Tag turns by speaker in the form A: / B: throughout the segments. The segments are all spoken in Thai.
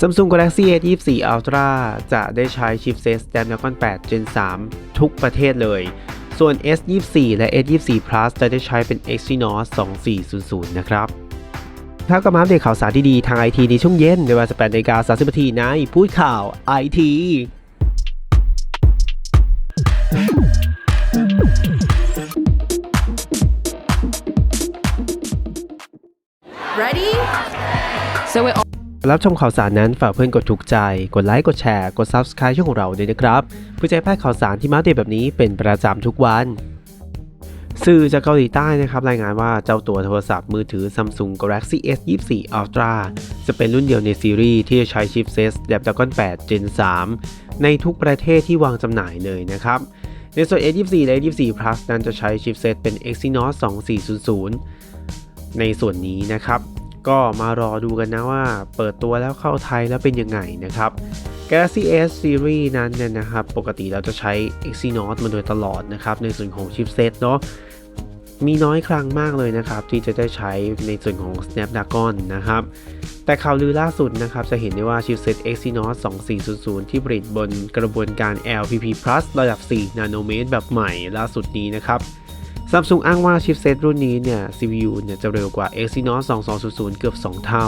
A: Samsung Galaxy S 24 Ultra จะได้ใช้ชิปเซต Snapdragon 8 Gen 3 ทุกประเทศเลย ส่วน S 24 และ S 24 Plus จะได้ใช้เป็น Exynos 2400 นะครับถ้ากลับมาอัปเดตข่าวสารดีๆทางไอทีในช่วงเย็นในเวลา18นาฬิกา30นาทีในพูดข่าวไอที
B: Ready? So it
A: รับชมข่าวสารนั้นฝากเพื่อนกดถูกใจ กดไลค์ กดแชร์ กด Subscribe ช่องของเราด้วยนะครับเพื่อจะให้พลาดข่าวสารที่มาเดตแบบนี้เป็นประจำทุกวัน สื่อจากเกาหลีใต้นะครับรายงานว่าเจ้าตัวโทรศัพท์มือถือ Samsung Galaxy S 24 Ultra จะเป็นรุ่นเดียวในซีรีส์ที่จะใช้ชิปเซต Snapdragon 8 Gen 3 ในทุกประเทศที่วางจำหน่ายเลยนะครับในส่วน S 24 และ S 24 Plus นั้นจะใช้ชิปเซตเป็น Exynos 2400 ในส่วนนี้นะครับ ก็มารอดูกันนะว่าเปิดตัวแล้วเข้าไทยแล้วเป็นยังไงนะครับ Galaxy S Series นั้นเนี่ยนะครับ ปกติเราจะใช้ Exynos มาโดยตลอดนะครับ ในส่วนของชิปเซตเนาะมีน้อยครั้งมากเลยนะครับ ที่จะได้ใช้ในส่วนของ Snapdragon นะครับ แต่ข่าวลือล่าสุดนะครับ จะเห็นได้ว่าชิปเซต Exynos 2400 ที่ผลิตบนกระบวนการ LPP Plus ระดับ 4 นาโนเมตรแบบใหม่ล่าสุดนี้นะครับ ซัมซุงอ้างว่าชิปเซตรุ่นนี้เนี่ย CPU เนี่ยจะเร็วกว่า Exynos 2200 เกือบ 2 เท่า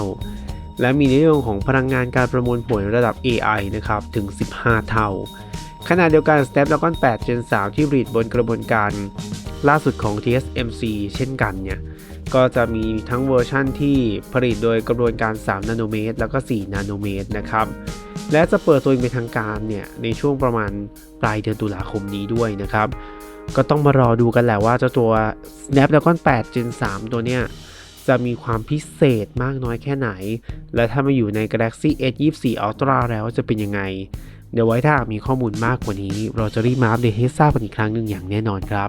A: และมีในเรื่องของพลังงานการประมวลผลระดับ AI นะครับ ถึง 15 เท่า ขณะเดียวกัน Snapdragon 8 Gen 3 ที่ผลิตบนกระบวนการล่าสุดของ TSMC เช่นกันเนี่ย ก็จะมีทั้งเวอร์ชั่นที่ผลิตโดยกระบวนการ 3 นาโนเมตร แล้วก็ 4 นาโนเมตรนะครับ และจะเปิดตัวองเป็นทางการเนี่ย ในช่วงประมาณปลายเดือนตุลาคมนี้ด้วยนะครับ ก็ต้องมารอดูกันแหละว่าเจ้าตัว Snapdragon 8 Gen 3 ตัวเนี้ยจะมีความพิเศษมากน้อยแค่ไหน และถ้ามาอยู่ใน Galaxy S 24 Ultra แล้วจะเป็นยังไง เดี๋ยวไว้ถ้ามีข้อมูลมากกว่านี้ เราจะรีบมาอัปเดตให้ทราบกันอีกครั้งหนึ่งอย่างแน่นอนครับ